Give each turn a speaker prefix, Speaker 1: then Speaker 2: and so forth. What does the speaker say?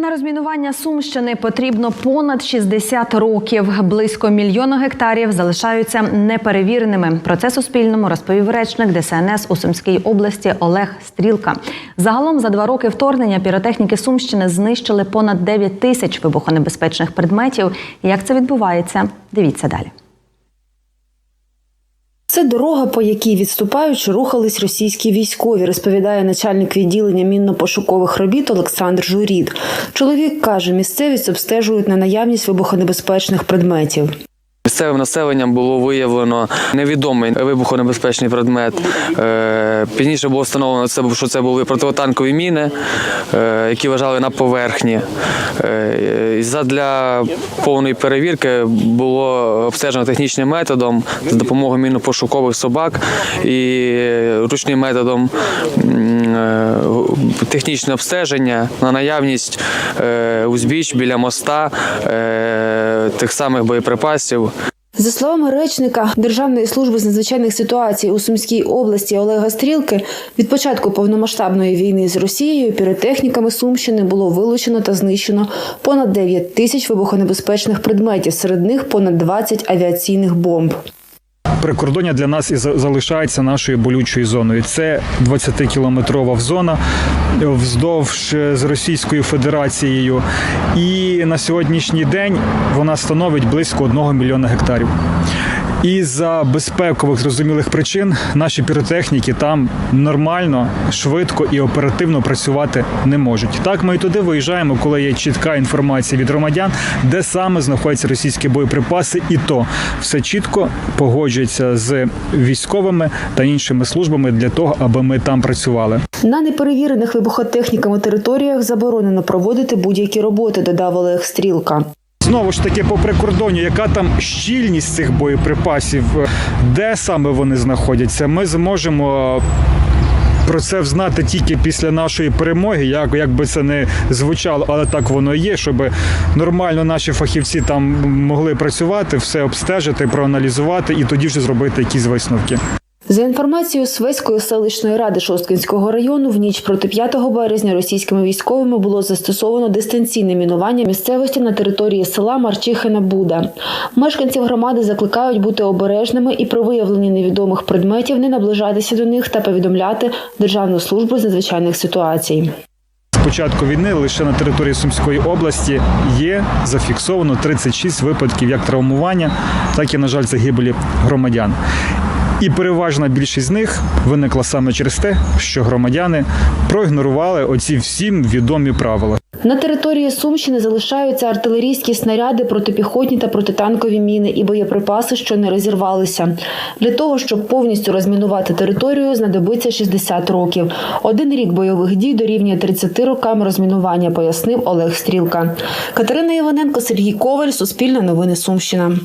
Speaker 1: На розмінування Сумщини потрібно понад 60 років. Близько мільйона гектарів залишаються неперевіреними. Про це Суспільному розповів речник ДСНС у Сумській області Олег Стрілка. Загалом за два роки вторгнення піротехніки Сумщини знищили понад 9 тисяч вибухонебезпечних предметів. Як це відбувається? Дивіться далі.
Speaker 2: Це дорога, по якій відступаючи, рухались російські військові, розповідає начальник відділення мінно-пошукових робіт Олександр Журід. Чоловік каже, місцевість обстежують на наявність вибухонебезпечних предметів.
Speaker 3: Місцевим населенням було виявлено невідомий вибухонебезпечний предмет. Е, Пізніше було встановлено, що це були противотанкові міни, які вважали на поверхні. Е, задля повної перевірки було обстежено технічним методом за допомогою мінно-пошукових собак і ручним методом е, технічне обстеження на наявність е, узбіч біля моста е, тих самих боєприпасів.
Speaker 2: За словами речника Державної служби з надзвичайних ситуацій у Сумській області Олега Стрілки, від початку повномасштабної війни з Росією піротехніками Сумщини було вилучено та знищено понад 9 тисяч вибухонебезпечних предметів, серед них понад 20 авіаційних бомб.
Speaker 4: Прикордоння для нас і за- залишається нашою болючою зоною. Це 20-кілометрова зона вздовж е, з Російською Федерацією. І на сьогоднішній день вона становить близько 1 мільйона гектарів. І за безпекових зрозумілих причин наші піротехніки там нормально, швидко і оперативно працювати не можуть. Так ми і туди виїжджаємо, коли є чітка інформація від громадян, де саме знаходяться російські боєприпаси, і то все чітко погоджується з військовими та іншими службами для того, аби ми там працювали.
Speaker 2: На неперевірених вибухотехніками територіях заборонено проводити будь-які роботи, додав Олег Стрілка.
Speaker 4: Знову ж таки, по прикордонню, яка там щільність цих боєприпасів, де саме вони знаходяться, ми зможемо. Про це взнати тільки після нашої перемоги, як, як би це не звучало, але так воно є, щоб нормально наші фахівці там могли працювати, все обстежити, проаналізувати і тоді вже зробити якісь висновки.
Speaker 2: За інформацією Свеської селищної ради Шосткинського району, в ніч проти 5 березня російськими військовими було застосовано дистанційне мінування місцевості на території села Марчихина Буда. Мешканців громади закликають бути обережними і при виявленні невідомих предметів не наближатися до них та повідомляти Державну службу з надзвичайних ситуацій.
Speaker 4: З початку війни лише на території Сумської області є зафіксовано 36 випадків як травмування, так і, на жаль, загибелі громадян. І переважна більшість з них виникла саме через те, що громадяни проігнорували оці всім відомі правила.
Speaker 2: На території Сумщини залишаються артилерійські снаряди, протипіхотні та протитанкові міни і боєприпаси, що не розірвалися. Для того щоб повністю розмінувати територію, знадобиться 60 років. Один рік бойових дій дорівнює 30 рокам розмінування, пояснив Олег Стрілка. Катерина Іваненко, Сергій Коваль, Суспільне новини Сумщина.